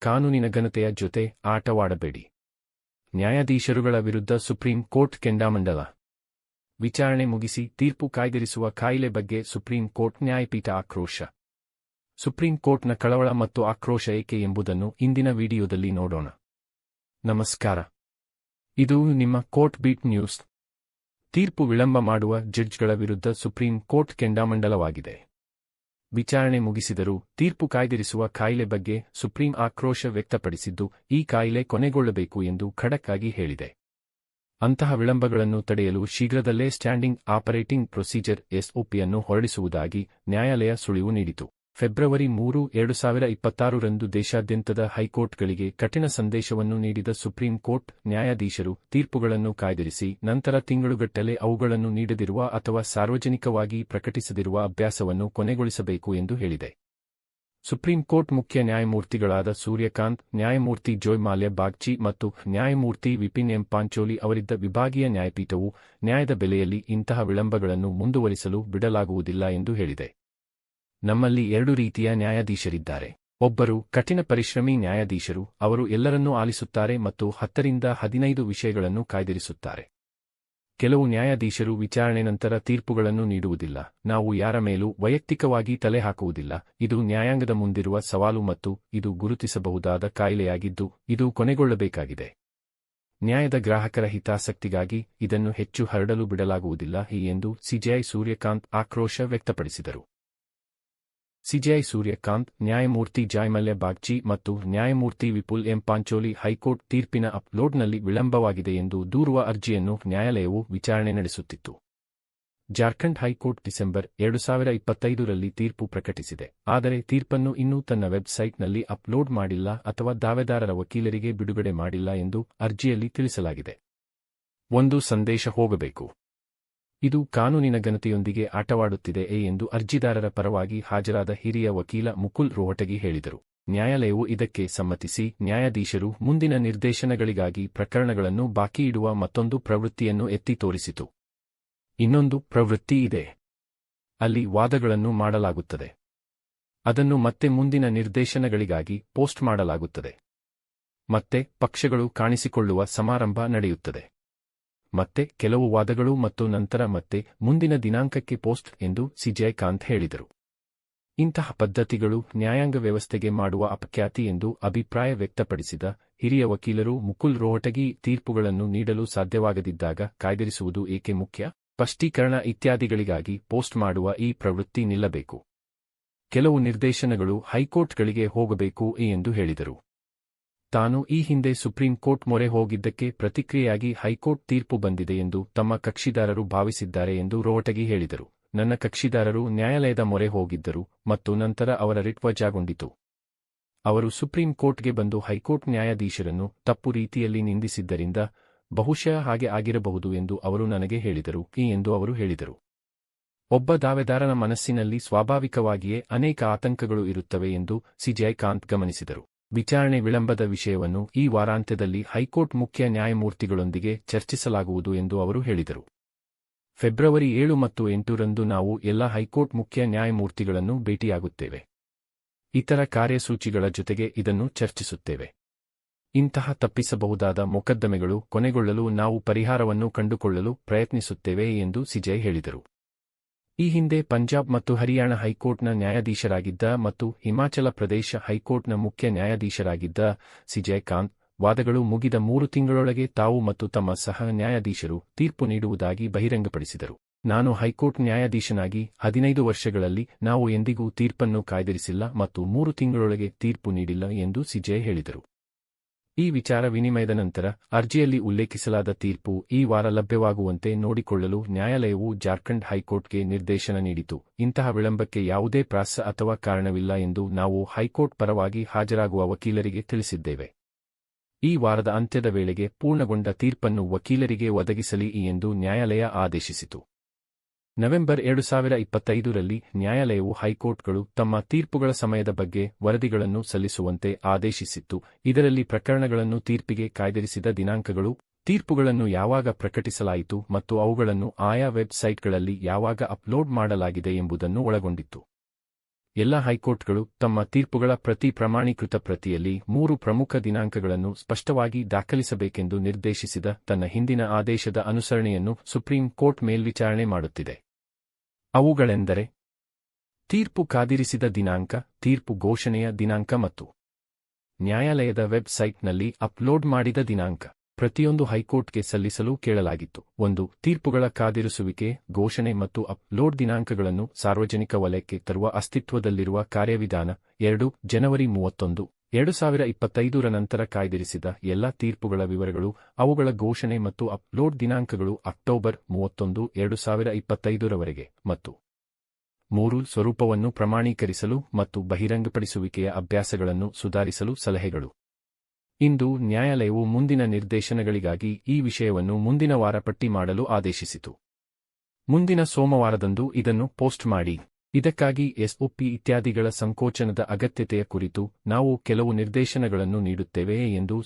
ಕಾನೂನಿನ ಘನತೆಯ ಜೊತೆ ಆಟವಾಡಬೇಡಿ. ನ್ಯಾಯಾಧೀಶರುಗಳ ವಿರುದ್ಧ ಸುಪ್ರೀಂ ಕೋರ್ಟ್ ಕೆಂಡಾಮಂಡಲ. ವಿಚಾರಣೆ ಮುಗಿಸಿ ತೀರ್ಪು ಕಾಯ್ದಿರಿಸುವ ಕಾಯಿಲೆ ಬಗ್ಗೆ ಸುಪ್ರೀಂ ಕೋರ್ಟ್ ನ್ಯಾಯಪೀಠ ಆಕ್ರೋಶ. ಸುಪ್ರೀಂ ಕೋರ್ಟ್ನ ಕಳವಳ ಮತ್ತು ಆಕ್ರೋಶ ಏಕೆ ಎಂಬುದನ್ನು ಇಂದಿನ ವಿಡಿಯೋದಲ್ಲಿ ನೋಡೋಣ. ನಮಸ್ಕಾರ. ಇದು ನಿಮ್ಮ ಕೋರ್ಟ್ ಬೀಟ್ ನ್ಯೂಸ್. ತೀರ್ಪು ವಿಳಂಬ ಮಾಡುವ ಜಡ್ಜ್ಗಳ ವಿರುದ್ಧ ಸುಪ್ರೀಂ ಕೋರ್ಟ್ ಕೆಂಡಾಮಂಡಲವಾಗಿದೆ. ವಿಚಾರಣೆ ಮುಗಿಸಿದರೂ ತೀರ್ಪು ಕಾಯ್ದಿರಿಸುವ ಕಾಯಿಲೆ ಬಗ್ಗೆ ಸುಪ್ರೀಂ ಆಕ್ರೋಶ ವ್ಯಕ್ತಪಡಿಸಿದ್ದು ಈ ಕಾಯಿಲೆ ಕೊನೆಗೊಳ್ಳಬೇಕು ಎಂದು ಖಡಕ್ ಹೇಳಿದೆ. ಅಂತಹ ವಿಳಂಬಗಳನ್ನು ತಡೆಯಲು ಶೀಘ್ರದಲ್ಲೇ ಸ್ಟ್ಯಾಂಡಿಂಗ್ ಆಪರೇಟಿಂಗ್ ಪ್ರೊಸೀಜರ್ ಎಸ್ಒಪಿಯನ್ನು ಹೊರಡಿಸುವುದಾಗಿ ನ್ಯಾಯಾಲಯ ಸುಳಿವು ನೀಡಿತು. ಫೆಬ್ರವರಿ ಮೂರು, ಎರಡು ಸಾವಿರ ಇಪ್ಪತ್ತಾರರಂದು ದೇಶಾದ್ಯಂತದ ಹೈಕೋರ್ಟ್ಗಳಿಗೆ ಕಠಿಣ ಸಂದೇಶವನ್ನು ನೀಡಿದ ಸುಪ್ರೀಂ ಕೋರ್ಟ್ ನ್ಯಾಯಾಧೀಶರು ತೀರ್ಪುಗಳನ್ನು ಕಾಯ್ದಿರಿಸಿ ನಂತರ ತಿಂಗಳುಗಟ್ಟಲೆ ಅವುಗಳನ್ನು ನೀಡದಿರುವ ಅಥವಾ ಸಾರ್ವಜನಿಕವಾಗಿ ಪ್ರಕಟಿಸದಿರುವ ಅಭ್ಯಾಸವನ್ನು ಕೊನೆಗೊಳಿಸಬೇಕು ಎಂದು ಹೇಳಿದೆ. ಸುಪ್ರೀಂ ಕೋರ್ಟ್ ಮುಖ್ಯ ನ್ಯಾಯಮೂರ್ತಿಗಳಾದ ಸೂರ್ಯಕಾಂತ್, ನ್ಯಾಯಮೂರ್ತಿ ಜೋಯ್ ಮಾಲ್ಯ ಬಾಗ್ಚಿ ಮತ್ತು ನ್ಯಾಯಮೂರ್ತಿ ವಿಪಿನ್ ಎಂ ಪಾಂಚೋಲಿ ಅವರಿದ್ದ ವಿಭಾಗೀಯ ನ್ಯಾಯಪೀಠವು ನ್ಯಾಯದ ಬೆಲೆಯಲ್ಲಿ ಇಂತಹ ವಿಳಂಬಗಳನ್ನು ಮುಂದುವರಿಸಲು ಬಿಡಲಾಗುವುದಿಲ್ಲ ಎಂದು ಹೇಳಿದೆ. ನಮ್ಮಲ್ಲಿ ಎರಡು ರೀತಿಯ ನ್ಯಾಯಾಧೀಶರಿದ್ದಾರೆ. ಒಬ್ಬರು ಕಠಿಣ ಪರಿಶ್ರಮಿ ನ್ಯಾಯಾಧೀಶರು, ಅವರು ಎಲ್ಲರನ್ನೂ ಆಲಿಸುತ್ತಾರೆ ಮತ್ತು ಹತ್ತರಿಂದ ಹದಿನೈದು ವಿಷಯಗಳನ್ನು ಕಾಯ್ದಿರಿಸುತ್ತಾರೆ. ಕೆಲವು ನ್ಯಾಯಾಧೀಶರು ವಿಚಾರಣೆ ನಂತರ ತೀರ್ಪುಗಳನ್ನು ನೀಡುವುದಿಲ್ಲ, ನಾವು ಯಾರ ಮೇಲೂ ವೈಯಕ್ತಿಕವಾಗಿ ತಲೆ ಹಾಕುವುದಿಲ್ಲ, ಇದು ನ್ಯಾಯಾಂಗದ ಮುಂದಿರುವ ಸವಾಲು ಮತ್ತು ಇದು ಗುರುತಿಸಬಹುದಾದ ಕಾಯಿಲೆಯಾಗಿದ್ದು, ಇದು ಕೊನೆಗೊಳ್ಳಬೇಕಾಗಿದೆ. ನ್ಯಾಯದ ಗ್ರಾಹಕರ ಹಿತಾಸಕ್ತಿಗಾಗಿ ಇದನ್ನು ಹೆಚ್ಚು ಹರಡಲು ಬಿಡಲಾಗುವುದಿಲ್ಲ ಎಂದು ಸಿಜೆಐ ಸೂರ್ಯಕಾಂತ್ ಆಕ್ರೋಶ ವ್ಯಕ್ತಪಡಿಸಿದರು. ಸಿಜೆಐ ಸೂರ್ಯಕಾಂತ್, ನ್ಯಾಯಮೂರ್ತಿ ಜಾಯ್ಮಲ್ಯ ಬಾಗ್ಚಿ ಮತ್ತು ನ್ಯಾಯಮೂರ್ತಿ ವಿಪುಲ್ ಎಂ ಪಾಂಚೋಲಿ ಹೈಕೋರ್ಟ್ ತೀರ್ಪಿನ ಅಪ್ಲೋಡ್ನಲ್ಲಿ ವಿಳಂಬವಾಗಿದೆ ಎಂದು ದೂರುವ ಅರ್ಜಿಯನ್ನು ನ್ಯಾಯಾಲಯವು ವಿಚಾರಣೆ ನಡೆಸುತ್ತಿತ್ತು. ಜಾರ್ಖಂಡ್ ಹೈಕೋರ್ಟ್ ಡಿಸೆಂಬರ್ ಎರಡು ಸಾವಿರ ಇಪ್ಪತ್ತೈದರಲ್ಲಿ ತೀರ್ಪು ಪ್ರಕಟಿಸಿದೆ. ಆದರೆ ತೀರ್ಪನ್ನು ಇನ್ನೂ ತನ್ನ ವೆಬ್ಸೈಟ್ನಲ್ಲಿ ಅಪ್ಲೋಡ್ ಮಾಡಿಲ್ಲ ಅಥವಾ ದಾವೆದಾರರ ವಕೀಲರಿಗೆ ಬಿಡುಗಡೆ ಮಾಡಿಲ್ಲ ಎಂದು ಅರ್ಜಿಯಲ್ಲಿ ತಿಳಿಸಲಾಗಿದೆ. ಒಂದು ಸಂದೇಶ ಹೋಗಬೇಕು. ಇದು ಕಾನೂನಿನ ಘನತೆಯೊಂದಿಗೆ ಆಟವಾಡುತ್ತಿದೆ ಎಂದು ಅರ್ಜಿದಾರರ ಪರವಾಗಿ ಹಾಜರಾದ ಹಿರಿಯ ವಕೀಲ ಮುಕುಲ್ ರೋಹಟಗಿ ಹೇಳಿದರು. ನ್ಯಾಯಾಲಯವು ಇದಕ್ಕೆ ಸಮ್ಮತಿಸಿ, ನ್ಯಾಯಾಧೀಶರು ಮುಂದಿನ ನಿರ್ದೇಶನಗಳಿಗಾಗಿ ಪ್ರಕರಣಗಳನ್ನು ಬಾಕಿ ಇಡುವ ಮತ್ತೊಂದು ಪ್ರವೃತ್ತಿಯನ್ನು ಎತ್ತಿ ತೋರಿಸಿತು. ಇನ್ನೊಂದು ಪ್ರವೃತ್ತಿ ಇದೆ. ಅಲ್ಲಿ ವಾದಗಳನ್ನು ಮಾಡಲಾಗುತ್ತದೆ. ಅದನ್ನು ಮತ್ತೆ ಮುಂದಿನ ನಿರ್ದೇಶನಗಳಿಗಾಗಿ ಪೋಸ್ಟ್ ಮಾಡಲಾಗುತ್ತದೆ. ಮತ್ತೆ ಪಕ್ಷಗಳು ಕಾಣಿಸಿಕೊಳ್ಳುವ ಸಮಾರಂಭ ನಡೆಯುತ್ತದೆ. ಮತ್ತೆ ಕೆಲವು ವಾದಗಳು ಮತ್ತು ನಂತರ ಮತ್ತೆ ಮುಂದಿನ ದಿನಾಂಕಕ್ಕೆ ಪೋಸ್ಟ್ ಎಂದು ಸಿಜೆ ಜಯಕಾಂತ್ ಹೇಳಿದರು. ಇಂತಹ ಪದ್ಧತಿಗಳು ನ್ಯಾಯಾಂಗ ವ್ಯವಸ್ಥೆಗೆ ಮಾಡುವ ಅಪಖ್ಯಾತಿ ಎಂದು ಅಭಿಪ್ರಾಯ ವ್ಯಕ್ತಪಡಿಸಿದ ಹಿರಿಯ ವಕೀಲರು ಮುಕುಲ್ ರೋಹಟಗಿ ತೀರ್ಪುಗಳನ್ನು ನೀಡಲು ಸಾಧ್ಯವಾಗದಿದ್ದಾಗ ಕಾಯ್ದಿರಿಸುವುದು ಏಕೆ ಮುಖ್ಯ? ಸ್ಪಷ್ಟೀಕರಣ ಇತ್ಯಾದಿಗಳಿಗಾಗಿ ಪೋಸ್ಟ್ ಮಾಡುವ ಈ ಪ್ರವೃತ್ತಿ ನಿಲ್ಲಬೇಕು. ಕೆಲವು ನಿರ್ದೇಶನಗಳು ಹೈಕೋರ್ಟ್ಗಳಿಗೆ ಹೋಗಬೇಕು ಎಂದು ಹೇಳಿದರು. ತಾನು ಈ ಹಿಂದೆ ಸುಪ್ರೀಂ ಕೋರ್ಟ್ ಮೊರೆ ಹೋಗಿದ್ದಕ್ಕೆ ಪ್ರತಿಕ್ರಿಯೆಯಾಗಿ ಹೈಕೋರ್ಟ್ ತೀರ್ಪು ಬಂದಿದೆ ಎಂದು ತಮ್ಮ ಕಕ್ಷಿದಾರರು ಭಾವಿಸಿದ್ದಾರೆ ಎಂದು ರೋಹಟಗಿ ಹೇಳಿದರು. ನನ್ನ ಕಕ್ಷಿದಾರರು ನ್ಯಾಯಾಲಯದ ಮೊರೆ ಹೋಗಿದ್ದರು ಮತ್ತು ನಂತರ ಅವರ ರಿಟ್ ವಜಾಗೊಂಡಿತು. ಅವರು ಸುಪ್ರೀಂ ಕೋರ್ಟ್ಗೆ ಬಂದು ಹೈಕೋರ್ಟ್ ನ್ಯಾಯಾಧೀಶರನ್ನು ತಪ್ಪು ರೀತಿಯಲ್ಲಿ ನಿಂದಿಸಿದ್ದರಿಂದ ಬಹುಶಃ ಹಾಗೆ ಆಗಿರಬಹುದು ಎಂದು ಅವರು ನನಗೆ ಹೇಳಿದರು, ಈ ಎಂದು ಅವರು ಹೇಳಿದರು. ಒಬ್ಬ ದಾವೆದಾರನ ಮನಸ್ಸಿನಲ್ಲಿ ಸ್ವಾಭಾವಿಕವಾಗಿಯೇ ಅನೇಕ ಆತಂಕಗಳು ಇರುತ್ತವೆ ಎಂದು ಸಿಜಯ್ ಕಾಂತ್ ಗಮನಿಸಿದರು. ವಿಚಾರಣೆ ವಿಳಂಬದ ವಿಷಯವನ್ನು ಈ ವಾರಾಂತ್ಯದಲ್ಲಿ ಹೈಕೋರ್ಟ್ ಮುಖ್ಯ ನ್ಯಾಯಮೂರ್ತಿಗಳೊಂದಿಗೆ ಚರ್ಚಿಸಲಾಗುವುದು ಎಂದು ಅವರು ಹೇಳಿದರು. ಫೆಬ್ರವರಿ ಏಳು ಮತ್ತು ಎಂಟರಂದು ನಾವು ಎಲ್ಲ ಹೈಕೋರ್ಟ್ ಮುಖ್ಯ ನ್ಯಾಯಮೂರ್ತಿಗಳನ್ನು ಭೇಟಿಯಾಗುತ್ತೇವೆ. ಇತರ ಕಾರ್ಯಸೂಚಿಗಳ ಜೊತೆಗೆ ಇದನ್ನು ಚರ್ಚಿಸುತ್ತೇವೆ. ಇಂತಹ ತಪ್ಪಿಸಬಹುದಾದ ಮೊಕದ್ದಮೆಗಳು ಕೊನೆಗೊಳ್ಳಲು ನಾವು ಪರಿಹಾರವನ್ನು ಕಂಡುಕೊಳ್ಳಲು ಪ್ರಯತ್ನಿಸುತ್ತೇವೆ ಎಂದು ಸಿಜಯ್ ಹೇಳಿದರು. ಈ ಹಿಂದೆ ಪಂಜಾಬ್ ಮತ್ತು ಹರಿಯಾಣ ಹೈಕೋರ್ಟ್ನ ನ್ಯಾಯಾಧೀಶರಾಗಿದ್ದ ಮತ್ತು ಹಿಮಾಚಲ ಪ್ರದೇಶ ಹೈಕೋರ್ಟ್ನ ಮುಖ್ಯ ನ್ಯಾಯಾಧೀಶರಾಗಿದ್ದ ಸಿಜೆ ಕಾಂತ್ ವಾದಗಳು ಮುಗಿದ ಮೂರು ತಿಂಗಳೊಳಗೆ ತಾವು ಮತ್ತು ತಮ್ಮ ಸಹ ನ್ಯಾಯಾಧೀಶರು ತೀರ್ಪು ನೀಡುವುದಾಗಿ ಬಹಿರಂಗಪಡಿಸಿದರು. ನಾನು ಹೈಕೋರ್ಟ್ ನ್ಯಾಯಾಧೀಶನಾಗಿ ಹದಿನೈದು ವರ್ಷಗಳಲ್ಲಿ ನಾವು ಎಂದಿಗೂ ತೀರ್ಪನ್ನು ಕಾಯ್ದಿರಿಸಿಲ್ಲ ಮತ್ತು ಮೂರು ತಿಂಗಳೊಳಗೆ ತೀರ್ಪು ನೀಡಿಲ್ಲ ಎಂದು ಸಿಜೆ ಹೇಳಿದರು. ಈ ವಿಚಾರ ವಿನಿಮಯದ ನಂತರ ಅರ್ಜಿಯಲ್ಲಿ ಉಲ್ಲೇಖಿಸಲಾದ ತೀರ್ಪು ಈ ವಾರ ಲಭ್ಯವಾಗುವಂತೆ ನೋಡಿಕೊಳ್ಳಲು ನ್ಯಾಯಾಲಯವು ಜಾರ್ಖಂಡ್ ಹೈಕೋರ್ಟ್ಗೆ ನಿರ್ದೇಶನ ನೀಡಿತು. ಇಂತಹ ವಿಳಂಬಕ್ಕೆ ಯಾವುದೇ ಪ್ರಾಸ ಅಥವಾ ಕಾರಣವಿಲ್ಲ ಎಂದು ನಾವು ಹೈಕೋರ್ಟ್ ಪರವಾಗಿ ಹಾಜರಾಗುವ ವಕೀಲರಿಗೆ ತಿಳಿಸಿದ್ದೇವೆ. ಈ ವಾರದ ಅಂತ್ಯದ ವೇಳೆಗೆ ಪೂರ್ಣಗೊಂಡ ತೀರ್ಪನ್ನು ವಕೀಲರಿಗೆ ಒದಗಿಸಲಿ ಎಂದು ನ್ಯಾಯಾಲಯ ಆದೇಶಿಸಿತು. ನವೆಂಬರ್ ಎರಡು ಸಾವಿರ ಇಪ್ಪತ್ತೈದರಲ್ಲಿ ನ್ಯಾಯಾಲಯವು ಹೈಕೋರ್ಟ್ಗಳು ತಮ್ಮ ತೀರ್ಪುಗಳ ಸಮಯದ ಬಗ್ಗೆ ವರದಿಗಳನ್ನು ಸಲ್ಲಿಸುವಂತೆ ಆದೇಶಿಸಿತ್ತು. ಇದರಲ್ಲಿ ಪ್ರಕರಣಗಳನ್ನು ತೀರ್ಪಿಗೆ ಕಾಯ್ದಿರಿಸಿದ ದಿನಾಂಕಗಳು, ತೀರ್ಪುಗಳನ್ನು ಯಾವಾಗ ಪ್ರಕಟಿಸಲಾಯಿತು ಮತ್ತು ಅವುಗಳನ್ನು ಆಯಾ ವೆಬ್ಸೈಟ್ಗಳಲ್ಲಿ ಯಾವಾಗ ಅಪ್ಲೋಡ್ ಮಾಡಲಾಗಿದೆ ಎಂಬುದನ್ನು ಒಳಗೊಂಡಿತ್ತು. ಎಲ್ಲ ಹೈಕೋರ್ಟ್ಗಳು ತಮ್ಮ ತೀರ್ಪುಗಳ ಪ್ರತಿ ಪ್ರಮಾಣೀಕೃತ ಪ್ರತಿಯಲ್ಲಿ ಮೂರು ಪ್ರಮುಖ ದಿನಾಂಕಗಳನ್ನು ಸ್ಪಷ್ಟವಾಗಿ ದಾಖಲಿಸಬೇಕೆಂದು ನಿರ್ದೇಶಿಸಿದ ತನ್ನ ಹಿಂದಿನ ಆದೇಶದ ಅನುಸರಣೆಯನ್ನು ಸುಪ್ರೀಂ ಕೋರ್ಟ್ ಮೇಲ್ವಿಚಾರಣೆ ಮಾಡುತ್ತಿದೆ. ಅವುಗಳೆಂದರೆ ತೀರ್ಪು ಕಾದಿರಿಸಿದ ದಿನಾಂಕ, ತೀರ್ಪು ಘೋಷಣೆಯ ದಿನಾಂಕ ಮತ್ತು ನ್ಯಾಯಾಲಯದ ವೆಬ್ಸೈಟ್ನಲ್ಲಿ ಅಪ್ಲೋಡ್ ಮಾಡಿದ ದಿನಾಂಕ. ಪ್ರತಿಯೊಂದು ಹೈಕೋರ್ಟ್ಗೆ ಸಲ್ಲಿಸಲು ಕೇಳಲಾಗಿತ್ತು. ಒಂದು, ತೀರ್ಪುಗಳ ಕಾದಿರಿಸುವಿಕೆ, ಘೋಷಣೆ ಮತ್ತು ಅಪ್ಲೋಡ್ ದಿನಾಂಕಗಳನ್ನು ಸಾರ್ವಜನಿಕ ವಲಯಕ್ಕೆ ತರುವ ಅಸ್ತಿತ್ವದಲ್ಲಿರುವ ಕಾರ್ಯವಿಧಾನ. ಎರಡು, ಜನವರಿ ಮೂವತ್ತೊಂದು. ಎರಡು ಸಾವಿರ ಇಪ್ಪತ್ತೈದರ ನಂತರ ಕಾಯ್ದಿರಿಸಿದ ಎಲ್ಲ ತೀರ್ಪುಗಳ ವಿವರಗಳು, ಅವುಗಳ ಘೋಷಣೆ ಮತ್ತು ಅಪ್ಲೋಡ್ ದಿನಾಂಕಗಳು ಅಕ್ಟೋಬರ್ ಮೂವತ್ತೊಂದು ಎರಡು ಸಾವಿರ ಇಪ್ಪತ್ತೈದರವರೆಗೆ ಮತ್ತು ಮೂರು, ಸ್ವರೂಪವನ್ನು ಪ್ರಮಾಣೀಕರಿಸಲು ಮತ್ತು ಬಹಿರಂಗಪಡಿಸುವಿಕೆಯ ಅಭ್ಯಾಸಗಳನ್ನು ಸುಧಾರಿಸಲು ಸಲಹೆಗಳು. ಇಂದು ನ್ಯಾಯಾಲಯವು ಮುಂದಿನ ನಿರ್ದೇಶನಗಳಿಗಾಗಿ ಈ ವಿಷಯವನ್ನು ಮುಂದಿನ ವಾರ ಪಟ್ಟಿ ಮಾಡಲು ಆದೇಶಿಸಿತು. ಮುಂದಿನ ಸೋಮವಾರದಂದು ಇದನ್ನು ಪೋಸ್ಟ್ ಮಾಡಿ. ಇದಕ್ಕಾಗಿ ಎಸ್ಒಪಿ ಇತ್ಯಾದಿಗಳ ಸಂಕೋಚನದ ಅಗತ್ಯತೆಯ ಕುರಿತು ನಾವು ಕೆಲವು ನಿರ್ದೇಶನಗಳನ್ನು ನೀಡುತ್ತೇವೆ ಎಂದು